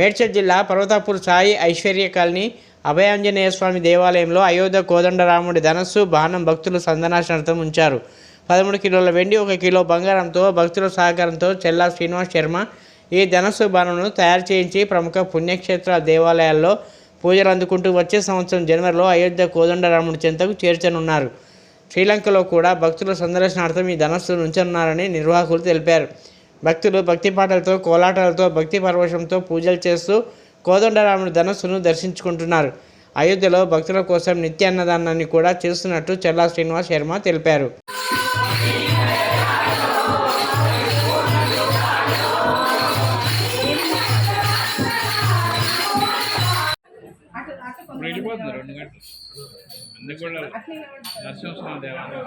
మేడ్చల్ జిల్లా పర్వతాపూర్ సాయి ఐశ్వర్య కాలనీ అభయాంజనేయ స్వామి దేవాలయంలో అయోధ్య కోదండరాముడి ధనస్సు బాణం భక్తులు సందనాశనార్థం ఉంచారు. పదమూడు కిలోల వెండి ఒక కిలో బంగారంతో భక్తుల సహకారంతో చెల్లా శ్రీనివాస్ శర్మ ఈ ధనస్సు బాణంను తయారు చేయించి ప్రముఖ పుణ్యక్షేత్ర దేవాలయాల్లో పూజలు అందుకుంటూ వచ్చే సంవత్సరం జనవరిలో అయోధ్య కోదండరాముడి చెంతకు చేర్చనున్నారు. శ్రీలంకలో కూడా భక్తుల సందర్శనార్థం ఈ ధనస్సును నుంచనున్నారని నిర్వాహకులు తెలిపారు. భక్తులు భక్తి పాటలతో కోలాటాలతో భక్తి పరవశంతో పూజలు చేస్తూ కోదండరాముడి ధనస్సును దర్శించుకుంటున్నారు. అయోధ్యలో భక్తుల కోసం నిత్య అన్నదానాన్ని కూడా చేస్తున్నట్టు చెల్లా శ్రీనివాస్ శర్మ తెలిపారు. ఇప్పుడు వెళ్ళిపోతుంది రెండు గంటలు. అందుకు కూడా నరసింహస్వామి దేవాలయం.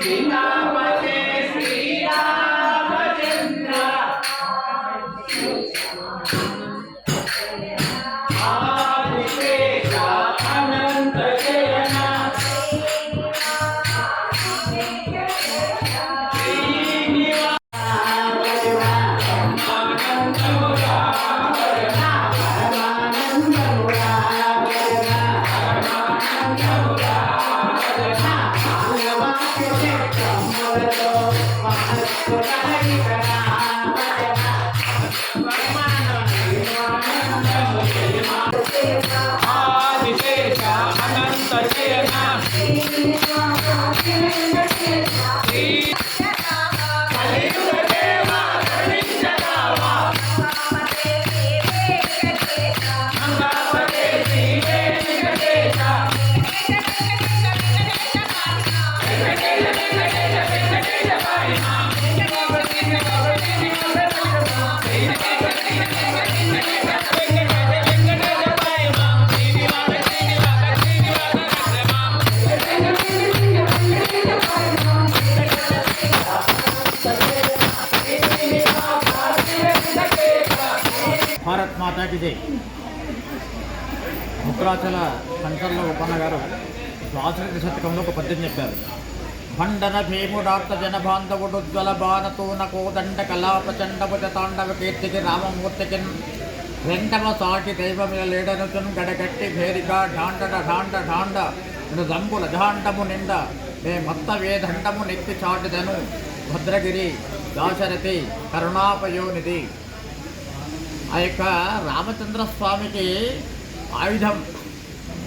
విజయవాడ. ఇది బాణం భారత్ మాతాకి జై. ముక్రాచల కంచర్ల ఉపన్న గారు స్వాతంత్ర శతకంలో ఒక పద్యం చెప్పారు. మండన భీముడార్త జనబాంధవుడుజ్వల బాణతూన కోదండ కళాపచండభుజ తాండవ కీర్తికి రామమూర్తికి రెండవ సాటి దైవమిల లేడనుచున్ గడగట్టి భేరిక ఢాండడ ఢాండ ఢాండ మృదంబుల ఢాండము నిండ నే మత్త వేదండము నెక్కి చాటిదను భద్రగిరి దాశరథి కరుణాపయోనిధి. ఆ యొక్క రామచంద్ర స్వామికి ఆయుధం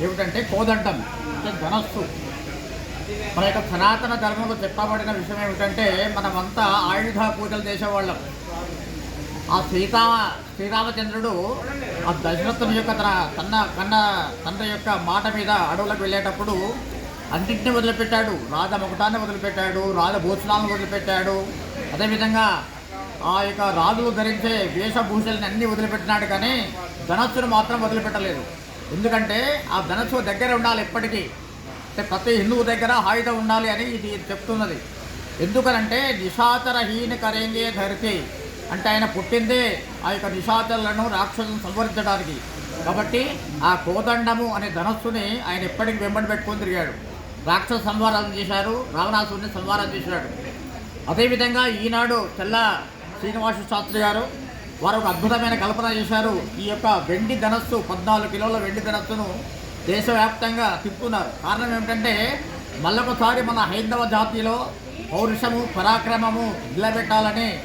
ఏమిటంటే కోదండం అంటే ధనస్సు. మన యొక్క సనాతన ధర్మంలో చెప్పబడిన విషయం ఏమిటంటే మనమంతా ఆయుధ పూజలు చేసేవాళ్ళం. ఆ శ్రీరామ శ్రీరామచంద్రుడు ఆ దశరథుని యొక్క తన తన కన్న తండ్రి యొక్క మాట మీద అడవులకు వెళ్ళేటప్పుడు అన్నింటినీ వదిలిపెట్టాడు రాజముకుటాన్ని వదిలిపెట్టాడు రాజభూషణాలను వదిలిపెట్టాడు. అదేవిధంగా ఆ యొక్క రాజులు ధరించే వేషభూషల్ని అన్నీ వదిలిపెట్టినాడు కానీ ధనస్సును మాత్రం వదిలిపెట్టలేదు. ఎందుకంటే ఆ ధనస్సు దగ్గర ఉండాలి ఎప్పటికీ. అంటే ప్రతి హిందువు దగ్గర ఆయుధం ఉండాలి అని ఇది చెప్తున్నది. ఎందుకనంటే నిషాతరహీన కరేంగే ధరితి అంటే ఆయన పుట్టిందే ఆ యొక్క నిషాతలను రాక్షసులను సంవరించడానికి కాబట్టి ఆ కోదండము అనే ధనస్సుని ఆయన ఎప్పటికి వెంబడి పెట్టుకొని తిరిగాడు. రాక్షస సంహారాలు చేశారు రావణాసుని సంహారం చేశాడు. అదేవిధంగా ఈనాడు తెల్ల శ్రీనివాస శాస్త్రి గారు వారు ఒక అద్భుతమైన కల్పన చేశారు. ఈ యొక్క వెండి ధనస్సు పద్నాలుగు కిలోల వెండి ధనస్సును దేశవ్యాప్తంగా తిప్పుతున్నారు. కారణం ఏమిటంటే మళ్ళొకసారి మన హైందవ జాతిలో పౌరుషము పరాక్రమము నిలబెట్టాలని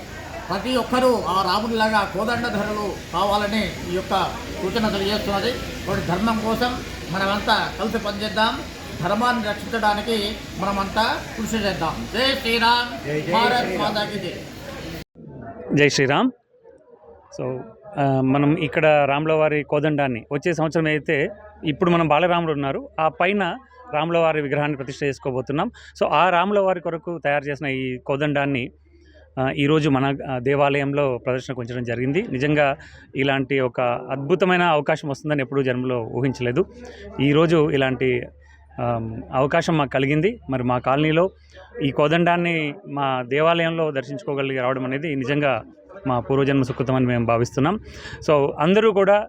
ప్రతి ఒక్కరూ ఆ రాముడిలాగా కోదండధరులు కావాలని ఈ యొక్క సూచన తెలియజేస్తున్నది. కాబట్టి ధర్మం కోసం మనమంతా కలిసి పనిచేద్దాం. ధర్మాన్ని రక్షించడానికి మనమంతా కృషి చేద్దాం. జై శ్రీరామ్. భారత్ మాతాకి జై. జై శ్రీరామ్. సో మనం ఇక్కడ రాముల వారి కోదండాన్ని వచ్చే సంవత్సరం అయితే ఇప్పుడు మనం బాలరాముడు ఉన్నారు. ఆ పైన రాముల వారి విగ్రహాన్ని ప్రతిష్ట చేసుకోబోతున్నాం. సో ఆ రాముల వారి కొరకు తయారు చేసిన ఈ కోదండాన్ని ఈరోజు మన దేవాలయంలో ప్రదర్శనకు ఉంచడం జరిగింది. నిజంగా ఇలాంటి ఒక అద్భుతమైన అవకాశం వస్తుందని ఎప్పుడూ జన్మలో ఊహించలేదు. ఈరోజు ఇలాంటి అవకాశం మాకు కలిగింది. మరి మా కాలనీలో ఈ కోదండాన్ని మా దేవాలయంలో దర్శించుకోగలిగి రావడం అనేది నిజంగా మా పూర్వజన్మ సుకృతమని మేము భావిస్తున్నాం. సో అందరూ కూడా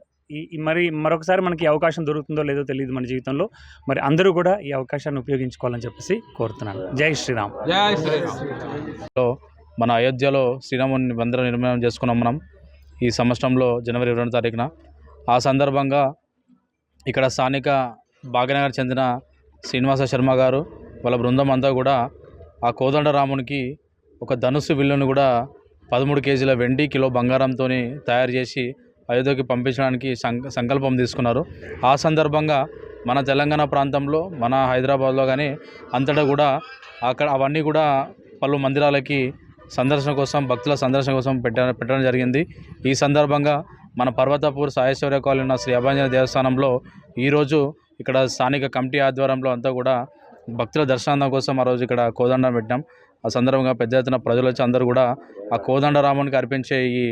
మరి మరొకసారి మనకి ఈ అవకాశం దొరుకుతుందో లేదో తెలియదు మన జీవితంలో. మరి అందరూ కూడా ఈ అవకాశాన్ని ఉపయోగించుకోవాలని చెప్పేసి కోరుతున్నాను. జై శ్రీరామ్. మన అయోధ్యలో శ్రీరాముని మందిరం నిర్మాణం చేసుకున్నాం మనం ఈ సంవత్సరంలో జనవరి ఇరవై రెండు తారీఖున. ఆ సందర్భంగా ఇక్కడ స్థానిక భాగ్యనగర్ చెందిన శ్రీనివాస శర్మ గారు వాళ్ళ బృందం అంతా కూడా ఆ కోదండరామునికి ఒక ధనుస్సు విల్లును కూడా పదమూడు కేజీల వెండి కిలో బంగారంతో తయారు చేసి అయోధ్యకి పంపించడానికి సంకల్పం తీసుకున్నారు. ఆ సందర్భంగా మన తెలంగాణ ప్రాంతంలో మన హైదరాబాద్లో కానీ అంతటా కూడా అక్కడ అవన్నీ కూడా పలు మందిరాలకి సందర్శన కోసం భక్తుల సందర్శన కోసం పెట్ట పెట్టడం జరిగింది. ఈ సందర్భంగా మన పర్వతపూర్ సాయేశ్వర్య కాలనీ ఉన్న శ్రీ అభయాంజన దేవస్థానంలో ఈరోజు ఇక్కడ స్థానిక కమిటీ ఆధ్వర్యంలో అంతా కూడా భక్తుల దర్శనం కోసం ఆ రోజు ఇక్కడ కోదండం పెట్టాం. ఆ సందర్భంగా పెద్ద ఎత్తున ప్రజలు వచ్చి అందరూ కూడా ఆ కోదండ రామునికి అర్పించే ఈ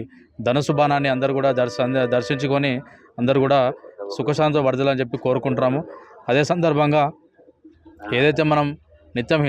ధనుసు బాణాన్ని అందరూ కూడా దర్శ దర్శించుకొని అందరూ కూడా సుఖశాంతి వరదలని చెప్పి కోరుకుంటున్నాము. అదే సందర్భంగా ఏదైతే మనం నిత్యం